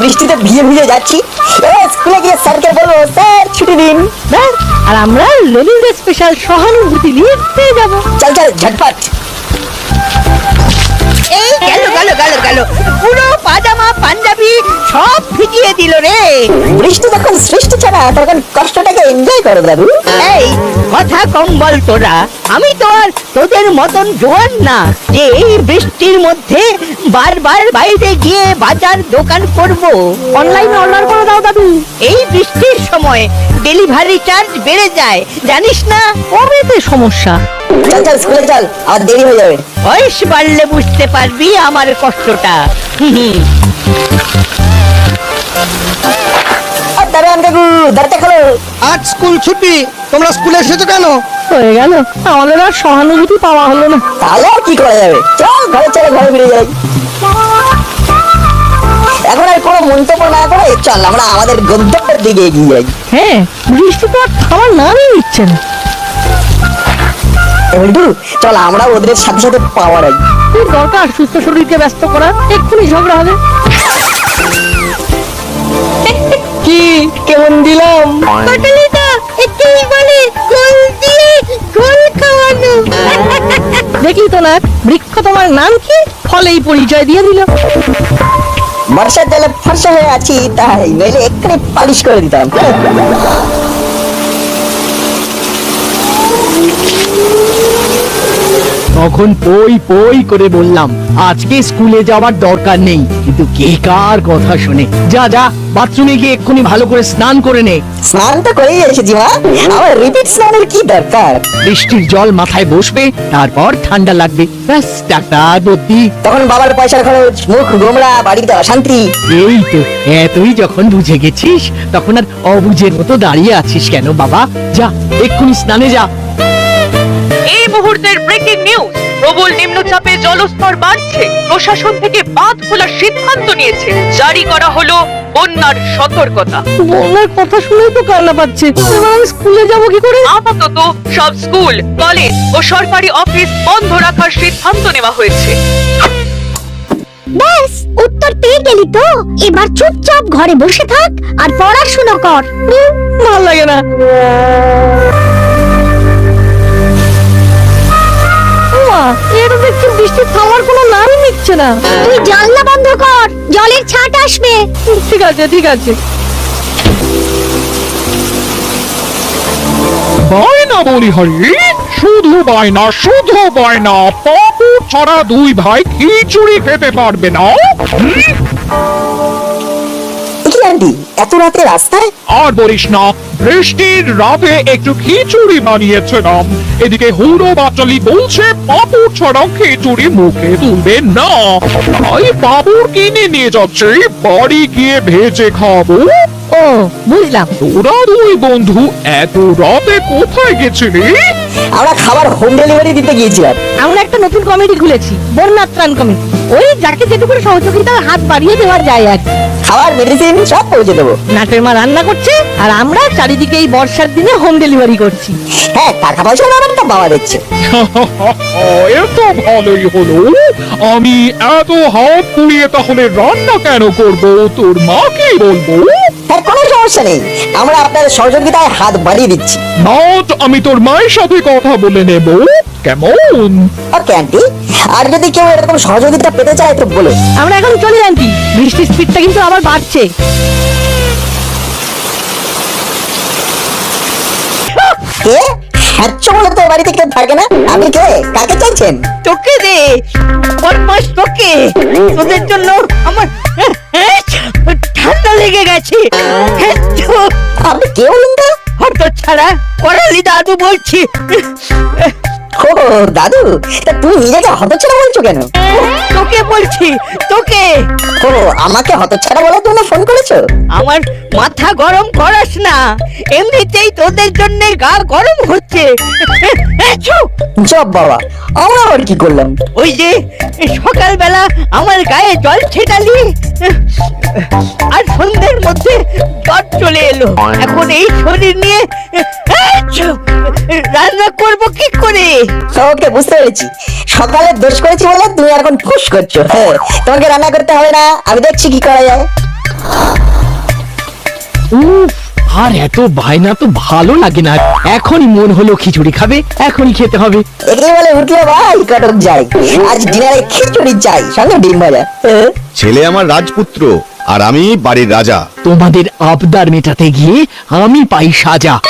বৃষ্টিতে ভিজে ভিজে যাচ্ছি। স্কুলে গিয়ে স্যারকে বলব স্যার ছুটি দিন। আর আমরা লেনিনদের স্পেশাল সহানুভূতি নিয়ে পেয়ে যাব। চল চল ঝটপট। এই গেল গেল গেল গেল। পুরো পাজামা পাঞ্জাবি সব ভিজিয়ে দিল রে। বৃষ্টি যখন সৃষ্টি ছাড়া তখন কষ্টটাকে এনজয় করো দাদু এই কথা কম বল তোরা। আমি তো আর তোদের মতন জোয়ান না। যে এই বৃষ্টির মধ্যে বারবার বাইরে গিয়ে বাজার দোকান করব। অনলাইনে অর্ডার করে দাও দাদু। এই বৃষ্টির সময় ডেলিভারি চার্জ বেড়ে যায় জানিস না? কবেতে সমস্যা? চল চল স্কুলে চল আর দেরি হয়ে যাবে। বয়স বাড়লে বুঝতে পারবি আমার কষ্টটা। আর কাকু দাঁড়াতে খোলো। আজ স্কুল ছুটি তোমরা স্কুলে এসেছ কেন? হয়ে গেল আমাদের আর সহানুভূতি পাওয়া হলো না। তাহলে আর কি করা যাবে? চল ঘরে চলে ঘরে ফিরে যাই। এখন আর কোনো মন্তব্য না করে চল আমরা আমাদের গন্তব্যের দিকে এগিয়ে যাই। হ্যাঁ বৃষ্টি তো আর খাবার নামই নিচ্ছে না। চল আমরা ওদের সাথে সাথে পাওয়ার আই কি দরকার সুস্থ শরীরকে ব্যস্ত করা এক্ষুনি ঝগড়া হবে। কি? কেমন দিলাম? পটলিটা একেই বলে গোল দিয়ে গোল খাওয়ানো। দেখলি তো না বৃক্ষ তোমার নাম কি? ফলেই পরিচয় দিয়ে দিল। বর্ষার জলে ফর্সা হয়ে আছি তাই নইলে এক্ষুনি পালিশ করে দিতাম। তখন পই পই করে বললাম আজকে স্কুলে যাওয়ার দরকার নেই। কিন্তু কে কার কথা শুনে? যা যা বাথরুমে গিয়ে এক্ষুনি ভালো করে স্নান করে নে। স্নান তো করেই এসেছি মা। আমার রিপিট স্নানের কি দরকার? বৃষ্টির জল মাথায় বসবে তারপর ঠান্ডা লাগবে। ব্যাস ডাক্তার বদ্যি তখন বাবার পয়সার খরচ মুখ গোমরা বাড়িতে অশান্তি। এই তো এতই যখন বুঝে গেছিস তখন আর অবুঝের মতো দাঁড়িয়ে আছিস কেন বাবা? যা এক্ষুনি স্নানে যা। এই মুহূর্তের ব্রেকিং নিউজ প্রবল নিম্নচাপে জলস্তর বাড়ছে প্রশাসন থেকে বাঁধ খোলার সিদ্ধান্ত নিয়েছে। জারি করা হলো বন্যার সতর্কতা। বন্যার কথা শুনেই তো কান্না পাচ্ছে। এবার আমি স্কুলে যাব কি করে? আপাতত সব স্কুল কলেজ ও সরকারি অফিস বন্ধ রাখার সিদ্ধান্ত নেওয়া হয়েছে। ব্যাস উত্তর পেয়ে গেলি তো। এবার চুপচাপ ঘরে বসে থাক আর পড়াশোনা কর। ভালো লাগে না। এটা দেখছি বৃষ্টি থামার কোনো নামই নিচ্ছে না। তুই জানলা বন্ধ কর জলের ছাট আসবে। ঠিক আছে ঠিক আছে। বায়না বলি হরি শুধু বায়না শুধু বায়না পাপু ছাড়া দুই ভাই খিচুড়ি খেতে পারবে না। আন্টি এত রাতে রাস্তায়? আর বলিস না বৃষ্টির রাতে একটু খিচুড়ি বানিয়েছিলাম। এদিকে হুড়ো বাচালি বলছে পাপু ছাড়া খিচুড়ি মুখে তুলবে না। তাই বাবুর কিনে নিয়ে যাচ্ছে বাড়ি গিয়ে ভেজে খাব। ও বুঝলাম। তোরা দুই বন্ধু এত রাতে কোথায় গেছিলি? আমরা খাবার হোম ডেলিভারি দিতে গিয়েছিলাম। আমরা একটা নতুন কমিটি খুলেছি বন্যা ত্রাণ কমিটি ওই যাকে যেটুকু সহযোগিতার হাত বাড়িয়ে দেওয়া যায় আর কি। খাবার মেডিসিন সব পৌঁছে দেবো। নাটের মা রান্না করছে আর আমরা চারিদিকে এই বর্ষার দিনে হোম ডেলিভারি করছি। হ্যাঁ টাকা পয়সা আমার তো বাবা দিচ্ছে এত ভালোই হলো। আমি এত হাত পুড়িয়ে তাহলে রান্না কেন করব? তোর মাকে বলব। হ্যাঁ কোনো সমস্যা নেই। আমরা আপনার সহযোগিতায় হাত বাড়িয়ে দিচ্ছি। নট আমি তোর মায়ের সাথে কথা বলে নেব। কেমন? Okay aunty? আর যদি কেউ এরকম সহযোগিতা পেতে চায় তো বলো আমরা এখন চলে আনটি। বৃষ্টির স্পিডটা কিন্তু আবার বাড়ছে। কে? হ্যাচ্ছ বলে তো বাড়িতে কেউ থাকে না? আপনি কে? কাকে চাইছেন? তোকে রে বদমাস তোকে। তোদের জন্য আমার ঠান্ডা লেগে গেছে। আপনি কে বলুন তো হয়তো ছাড়া করালি দাদু বলছি। দাদু তা তুমি নিজেকে হতচ্ছাড়া বলছো কেন? তোকে বলছি তোকে। ও আমাকে হতচ্ছাড়া বলে তুমি ফোন করেছ? আমার মাথা গরম করাস না। এমনিতেই তোদের জন্য গা গরম হচ্ছে। জব বাবা আমরা আবার কি করলাম? ওই যে সকালবেলা আমার গায়ে জল ছেটালি আর সন্ধ্যের মধ্যে জ্বর চলে এলো। এখন এই শরীর নিয়ে রান্না করব কি করে? ওকে বুঝতে পেরেছি। সকালে দোষ করেছি বলে তুমি এখন খুশ করছ। হ্যাঁ তোমাকে রান্না করতে হবে না আমি দেখছি কি করা যায়। উফ আর এত বায়না তো ভালো লাগে না। এখনই মন হলো খিচুড়ি খাবে এখনই খেতে হবে। একে বলে উঠল ভাই কটক যাই। আজ ডিনারে খিচুড়ি চাই সঙ্গে ডিম ভাজা? ছেলে আমার রাজপুত্র। আর আমি বাড়ির রাজা। তোমাদের আবদার মেটাতে গিয়ে আমি পাই সাজা।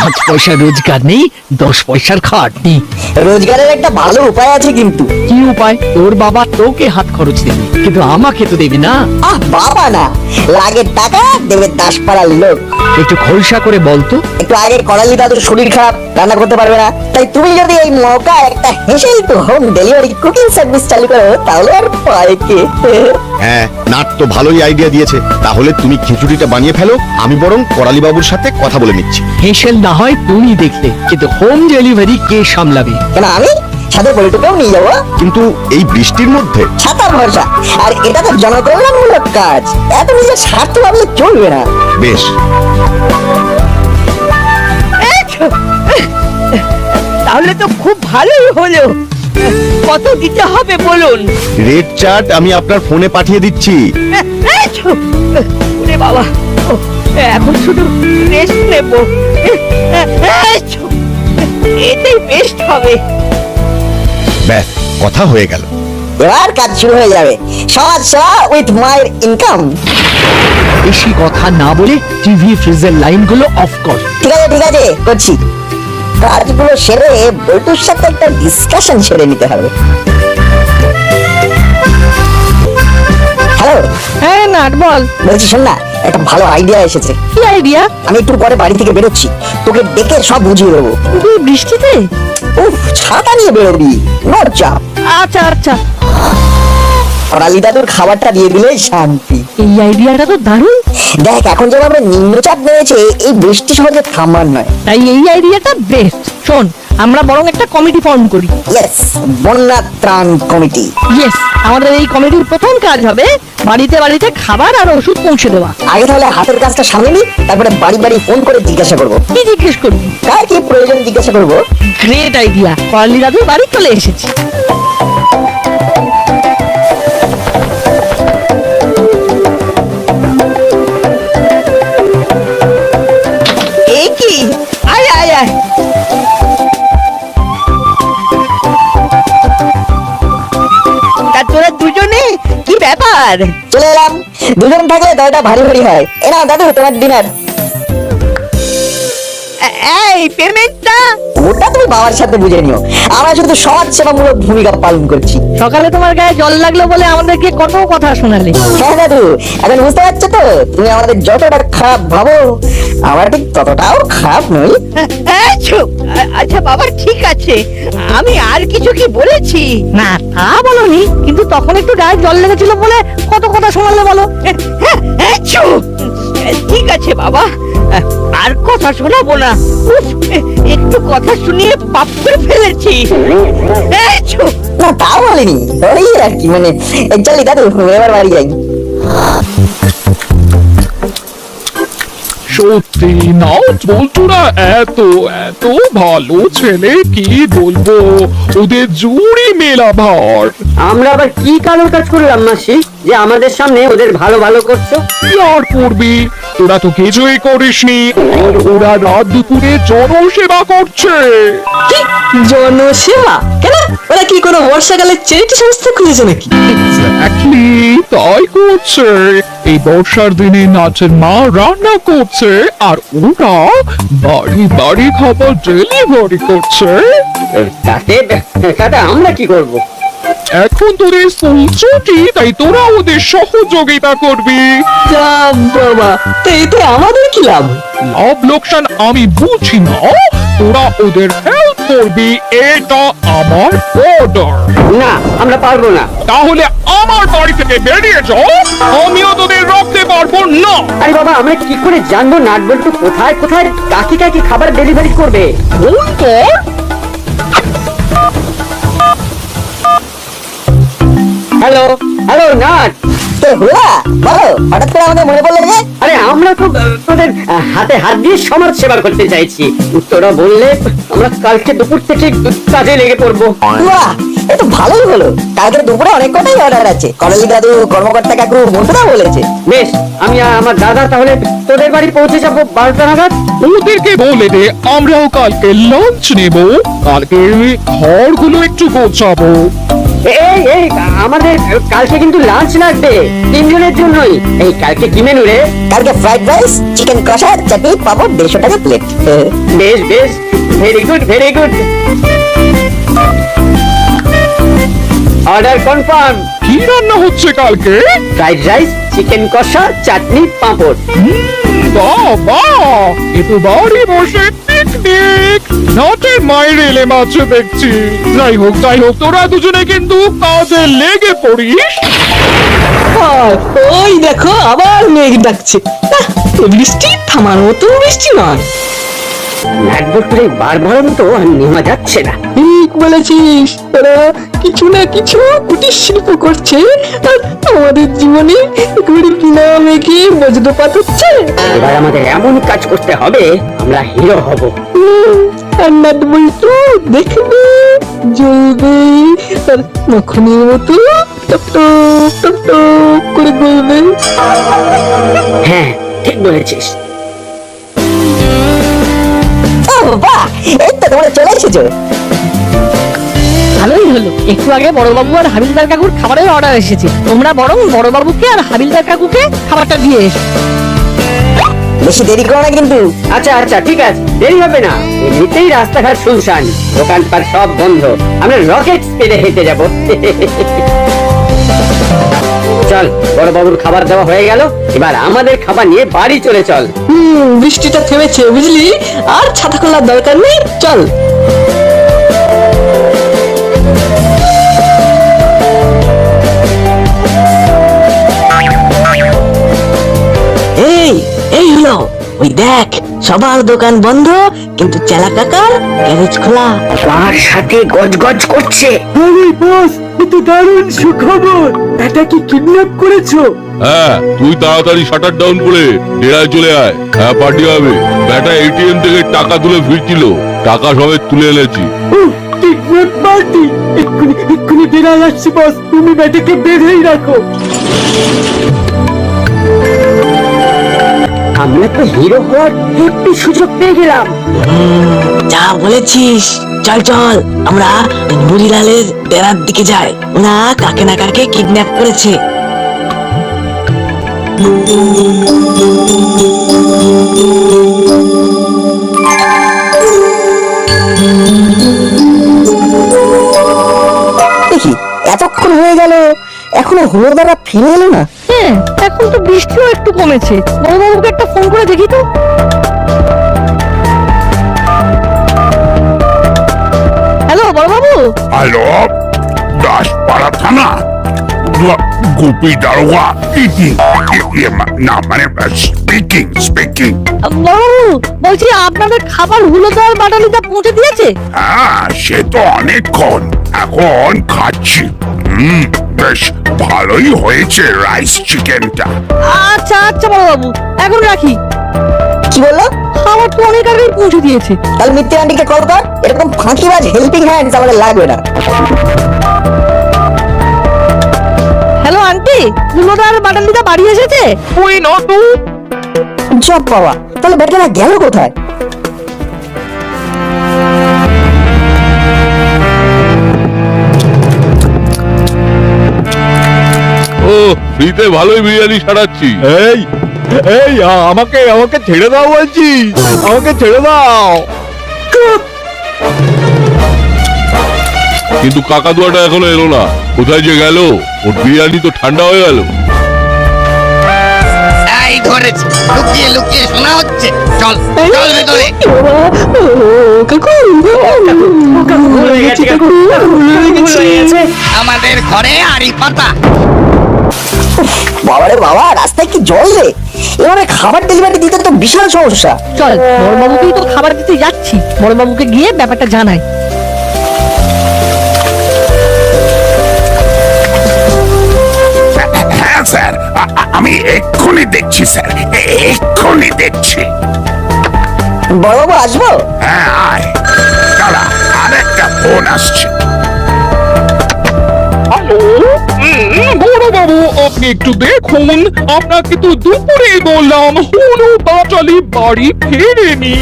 পাঁচ পয়সা রোজগার নেই দশ পয়সার খাটনি। রোজগারের একটা ভালো উপায় আছে কিন্তু। কি উপায়? তোর বাবা তোকে হাত খরচ দেবে কিন্তু আমাকে তো দেবে না। আহ বাবা না। লাগে টাকা দেবে দাসপাড়ার লোক। একটু খোলসা করে বলতো একটু আগে করালি দাদুর শরীর খারাপ রান্না করতে পারবে না। তাই তুমি যদি এই মৌকা একটা হেসেই তো হোম ডেলিভারি কুকিং সার্ভিস চালু করো তাহলে আর পায় কে? হ্যাঁ নাট তো ভালোই আইডিয়া দিয়েছে। তাহলে তুমি খিচুড়িটা বানিয়ে ফেলো আমি বরং করালি বাবুর সাথে কথা বলে নিচ্ছি। হেসেল না হয় তুমি দেখলে কিন্তু হোম ডেলিভারি কে সামলাবে? কেন আমি? সাথে পলিটুকেও নিয়ে যাব? কিন্তু এই বৃষ্টির মধ্যে? ছাতা ভরসা। আর এটা তো জনকল্যাণমূলক কাজ। এত নিজের স্বার্থ ভাবলে চলবে না। বেশ তাহলে তো খুব ভালোই হলো। কত দিতে হবে বলুন? রেড চার্ট আমি আপনার ফোনে পাঠিয়ে দিচ্ছি। ওরে বাবা এখন শুধু রেস্ট নেব। এটাই বেস্ট হবে। ব্যাস কথা হয়ে গেল। এবার কাজ শুরু হয়ে যাবে। সমাজ সেবা উইথ মায়ের ইনকাম বেশি কথা না বলে টিভি ফ্রিজের লাইনগুলো অফ কর। ঠিক আছে ঠিক আছে করছি। কাজগুলো সেরে বল্টুর সাথে একটা ডিসকাশন সেরে নিতে হবে। হ্যাঁ নাট বল। বলছি শোন না একটা ভালো আইডিয়া এসেছে। কি আইডিয়া আমি একটু পরে বাড়ি থেকে বেরোচ্ছি। তোকে ডেকে সব বুঝিয়ে দেবো। তুই বৃষ্টিতে? উফ ছাতা নিয়ে বেরোবি। নো চাপ। আচ্ছা আচ্ছা। করালি দাদুর খাবারটা দিয়ে দিলেই শান্তি। এই আইডিয়াটা তো দারুণ। দেখ এখন যেভাবে নিম্নচাপ নেমেছে এই বৃষ্টি সহজে থামার নয়। তাই এই আইডিয়াটা বেস্ট শোন আমরা বরং একটা কমিটি ফর্ম করি। ইয়েস বন্যা ত্রাণ কমিটি ইয়েস আমাদের এই কমিটির প্রথম কাজ হবে বাড়িতে বাড়িতে খাবার আর ওষুধ পৌঁছে দেওয়া। আগে তাহলে হাতের কাজটা সামনে নি তারপরে বাড়ি বাড়ি ফোন করে জিজ্ঞাসা করব। কি জিজ্ঞেস করবি? কার কি প্রয়োজন জিজ্ঞাসা করব? গ্রেট আইডিয়া করালি দাদুর বাড়ি চলে এসেছি। এই কি? আয় আয় আয়। ব্যাপার চলে এলাম। দুজন থাকলে দয়টা ভারী ভারী হয়। এ নাও দাদু তোমার ডিনার এই পেমেন্টটা? ওটা তুমি বাবার সাথে বুঝে নিও। আমরা শুধু সমাজ সেবামূলক ভূমিকা পালন করছি। সকালে তোমার গায়ে জল লাগল বলে আমাদেরকে কত কথা শোনালে। হ্যাঁ দাদু এখন বুঝতে পারছ তো? তুমি আমাদের যতটা খারাপ ভাবো আমরা ঠিক ততটাও খারাপ নই। আচ্ছা আচ্ছা বাবা ঠিক আছে। আমি আর কিছু কি বলেছি? না তা বলনি কিন্তু তখন একটু গায়ে জল লেগেছিল বলে কত কথা শোনালে বলো। আচ্ছা ঠিক আছে বাবা। আর কথা শোনাবো না। একটু কথা শুনিয়ে পাপ করে ফেলেছি। না তা বলিনি। ওই আর কি মানে চলি দাদু এবার বাড়ি যাই। সত্যি না বলতুরা এত এত ভালো ছেলে কি বলব? ওদের জুড়ি মেলা ভার। আমরা আবার কি কালো কাজ করলাম মাসি? যে আমাদের সামনে ওদের ভালো ভালো করছ? কি আর করবি? তোরা তো কিছুই করিসনি। আর ওরা রাত দুপুরে জনসেবা করছে। জনসেবা? কেন? ওরা কি কোনো বর্ষাকালে চ্যারিটি সংস্থা খুলেছে নাকি? Exactly, তাই করছে। এই বর্ষার দিনে নাচের মা রান্না করছে আর ওরা বাড়ি বাড়ি খাবার ডেলিভারি করছে। তাতে আমরা কি করব? এখন তোদের স্কুল ছুটি তাই তোরা ওদের সহযোগিতা করবি। বাবা তো এতে আমাদের কি লাভ? লাভ লোকসান আমি বুঝি না তোরা ওদের হেল্প করবি এটা আমার অর্ডার না আমরা পারব না। তাহলে আমার বাড়ি থেকে বেরিয়ে যাও আমিও তোদের রাখতে পারব না। আরে বাবা আমরা কি করে জানব নাট বল্টু কোথায় কোথায় কাকে কাকে খাবার ডেলিভারি করবে? ফোন কর হ্যালো হ্যালো নাট কে হুলা বলো হঠাৎ করে আমাদের মনে পড়ল যে? আরে আমরা তো তোদের হাতে হাত দিয়ে সমাজ সেবা করতে চাইছি। তোরা বললে আমরা কালকে দুপুর থেকে কাজে লেগে পড়ব। বাহ এ তো ভালোই হলো। কালকে দুপুরে অনেক কটাই অর্ডার আছে। করালি দাদু কর্মকর্তা কাকু বন্ধুরা বলেছে। বেশ আমি আর আমার দাদা তাহলে তোদের বাড়ি পৌঁছে যাব বারোটা নাগাদ? ওদেরকে বলে দে আমরাও কালকে লাঞ্চ নেব। কালকে ঘরগুলো একটু গোছাবো। এই এই আমাদের কালকে কিন্তু লাঞ্চ লাগবে তিনজনের জন্যই। এই কালকে কি মেনু রে? কালকে ফ্রাইড রাইস চিকেন কষা চাটনি পাপড় দেড়শো টাকা প্লেট বেশ বেশ। Very good very good order confirm কি রান্না হচ্ছে কালকে? ফ্রাইড রাইস চিকেন কষা চাটনি পাঁপড়। বাহ বাহ এ তো বাড়ি বসে পিকনিক নাটের মায়ের এলে মাছ দেখছি। যাই হোক যাই হোক, তোরা দুজনে কিন্তু কাজে লেগে পড়িস। ওই দেখো, আবার মেঘ ডাকছে। বৃষ্টি থামার মতন বৃষ্টি নয়। নাটবল্টুরে বারবার মতো আর নেওয়া যাচ্ছে না। ঠিক বলেছিস। ওরা কিছু না কিছু কুটির শিল্প করছে। আর আমাদের জীবনে একেবারে কিনা মেঘে বজ্রপাত হচ্ছে। এবার আমাদের এমন কাজ করতে হবে আমরা হিরো হব। আর নাট দেখবে জ্বলবে আর মাখনের মতো টপ টপ করে গলবে। হ্যাঁ ঠিক বলেছিস। ও এই তো তোমরা চলে এসেছ। ভালোই হলো। একটু আগে বড়বাবু আর হাবিলদার কাকুর খাবারের অর্ডার এসেছে। তোমরা বরং বড়বাবুকে আর হাবিলদার কাকুকে খাবারটা দিয়ে এসো। বেশি দেরি করো না কিন্তু। আচ্ছা আচ্ছা ঠিক আছে। দেরি হবে না। এমনিতেই রাস্তাঘাট শুনশান। দোকানপাট সব বন্ধ। আমরা রকেট স্পিডে হেঁটে যাব। চল বড় বাবুর খাবার দেওয়া হয়ে গেল। এবার আমাদের খাবার নিয়ে বাড়ি চলে চল। হুম বৃষ্টিটা থেমেছে বুঝলি? আর ছাতা খোলার দরকার নেই চল। এই এই হলো। ওই দেখ সবার দোকান বন্ধ কিন্তু চেলা কাকার গ্যারেজ খোলা। কার সাথে গজগজ করছে? হ্যাঁ তুই তাড়াতাড়ি শাটার ডাউন করে ডেরায় চলে আয়। হ্যাঁ পার্টি হবে। ব্যাটা এটিএম থেকে টাকা তুলে ফিরছিল। টাকা সমেত তুলে এনেছি। আমরা তো হিরো হওয়ার একটি সুযোগ পেয়ে গেলাম। যা বলেছিস। চল চল আমরা বুড়িলালের ডেরার দিকে যাই। ওরা কাকে না কাকে কিডন্যাপ করেছে। দেখি এতক্ষণ হয়ে গেল এখনও হুলোদারা ফিরে এলো না? হ্যাঁ এখন তো বৃষ্টিও একটু কমেছে। বড়বাবুকে একটা ফোন করে দেখি তো। হ্যালো দাসপাড়া থানা। গুপি দারোগা না মানে স্পিকিং স্পিকিং বলছি আপনাদের খাবার হুলোদার বাটালিটা পৌঁছে দিয়েছে? হ্যাঁ সে তো অনেকক্ষণ এখন খাচ্ছি। হুম বেশ ভালোই হয়েছে রাইস চিকেনটা। আচ্ছা আচ্ছা বড়বাবু এখন রাখি। কি বলল? খাবার তো অনেক আগেই পৌঁছে দিয়েছে। তাহলে মিত্তি আন্টিকে কল কর এরকম ফাঁকিবাজ হেল্পিং হ্যান্ডস আমাদের লাগবে না। হ্যালো আন্টি হুলোদার বাটালিটা বাড়ি এসেছে? ওই নটু জব পাওয়া তাহলে ব্যাটারা গেল কোথায়? ও ফ্রিতে ভালোই বিরিয়ানি সারাচ্ছি। এই এই আমাকে আমাকে ছেড়ে দাও বলছি। আমাকে ছেড়ে দাও। কিন্তু কাকাতুয়াটা এখনও এলো না। কোথায় যে গেল? ওর বিরিয়ানি তো ঠান্ডা হয়ে গেল। লুকিয়ে লুকিয়ে শোনা হচ্ছে। চল চল ভেতরে। আমাদের ঘরে আড়ি পাতা বাবারে বাবা রাস্তায় কি জল রে? এভাবে খাবার ডেলিভারি দিতে তো বিশাল সমস্যা। চল বড়বাবুকেই তো খাবার দিতে যাচ্ছি। বড়বাবুকে গিয়ে ব্যাপারটা জানাই। হ্যাঁ স্যার। আমি এক্ষুনি দেখছি স্যার। এক্ষুনি দেখছি। বড়বাবু আসব? হ্যাঁ আয়। দাঁড়া আরেকটা ফোন আসছে। আপনি একটু দেখুন। আপনাকে তো দুপুরে বললাম বাচালি বাড়ি ফেরেনি।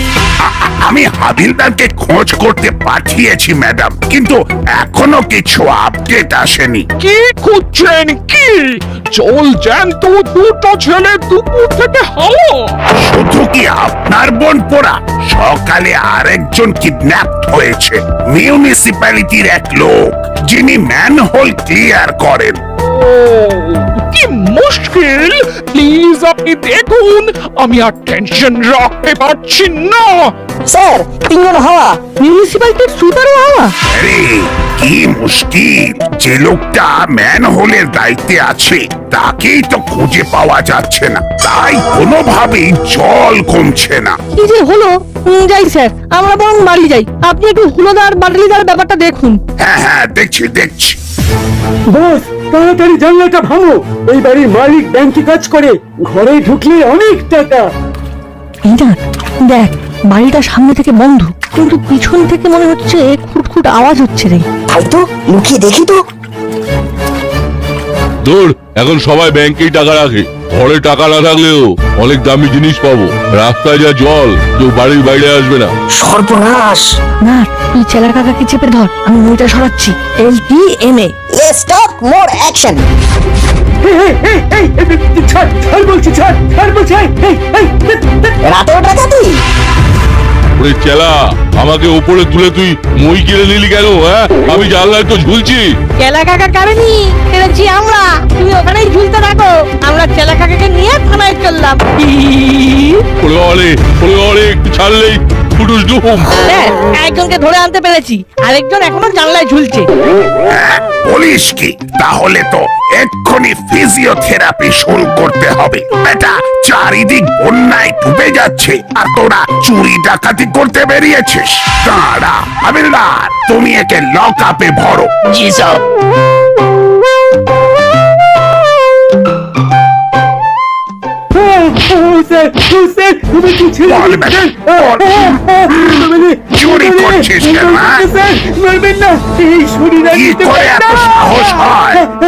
আমি হাবিলদারকে খোঁজ করতে পাঠিয়েছি ম্যাডাম কিন্তু এখনও কিছু আপডেট আসেনি। কি খুঁজছেন কি? জল জ্যান্ত দুটো ছেলে দুপুর থেকে হাওয়া। শুধু কি আপনার বোন পোড়া? সকালে আরেকজন কিডন্যাপ হয়েছে মিউনিসিপ্যালিটির এক লোক যিনি ম্যানহোল ক্লিয়ার করেন। কি মুশকিল? প্লিজ আপনি দেখুন আমি আর টেনশন রাখতে পারছি না। স্যার তিনজন হাওয়া। মিউনিসিপালিটির সুপারও হাওয়া। আরে কি মুশকিল। যে লোকটা ম্যানহোলের দায়িত্বে আছে তাকেই তো খুঁজে পাওয়া যাচ্ছে না। তাই কোনোভাবেই জল কমছে না। কি যে হলো? উম, যাই স্যার আমরা বরং বাড়ি যাই। আপনি একটু হুলোদার বাটলিদার ব্যাপারটা দেখুন। হ্যাঁ হ্যাঁ দেখছি দেখছি। বস তাড়াতাড়ি জানলাটা ভাঙো। এই বাড়ির মালিক ব্যাংকে কাজ করে ঘরে ঢুকলে অনেক টাকা। এই না দেখ বাড়িটা সামনে থেকে বন্ধ কিন্তু পিছন থেকে মনে হচ্ছে খুটখুট আওয়াজ হচ্ছে রে। তাই তো লুকিয়ে দেখি তো। দূর এখন সবাই ব্যাংকেই টাকা রাখে ঘরে টাকা না থাকলেও অনেক দামি জিনিস পাবো রাস্তায় যা জল কেউ বাড়ির বাইরে আসবে না সর্বনাশ না তুই চেলা কাকাকে চেপে ধর আমি মইটা সরাচ্ছি L P M A let's talk more action ছাড় ছাড় বলছি ছাড় ছাড় বলছি এই, রাতেও ডাকাতি ওরে চেলা আমাকে ওপরে তুলে তুই মই কেড়ে নিলি কেন হ্যাঁ? আমি জানলায় তো ঝুলছি। চেলা কাকা কারেনি কেড়েছি আমরা। তুমি ওখানেই ঝুলতে থাকো। আমরা চেলা কাকাকে নিয়ে থানায় চললাম। ওরে ওরে ওরে একটু ছাড়লেই ফুটুস ডুম। একজনকে ধরে আনতে পেরেছি। আরেকজন এখনও জানলায় ঝুলছে। বলিস কি? তাহলে তো এক্ষুনি ফিজিওথেরাপি শুরু করতে হবে। এটা চারিদিক বন্যায় ডুবে যাচ্ছে আর তোরা চুরি ডাকাতি করতে বেরিয়েছিস। দাঁড়া হাবিলদার তুমি একে লক আপে ভরো। জি সব স্যার। তুমি কি হ্যাঁ? না শরীর আর না। হয়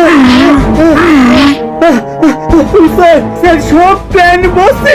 সব প্ল্যান বসে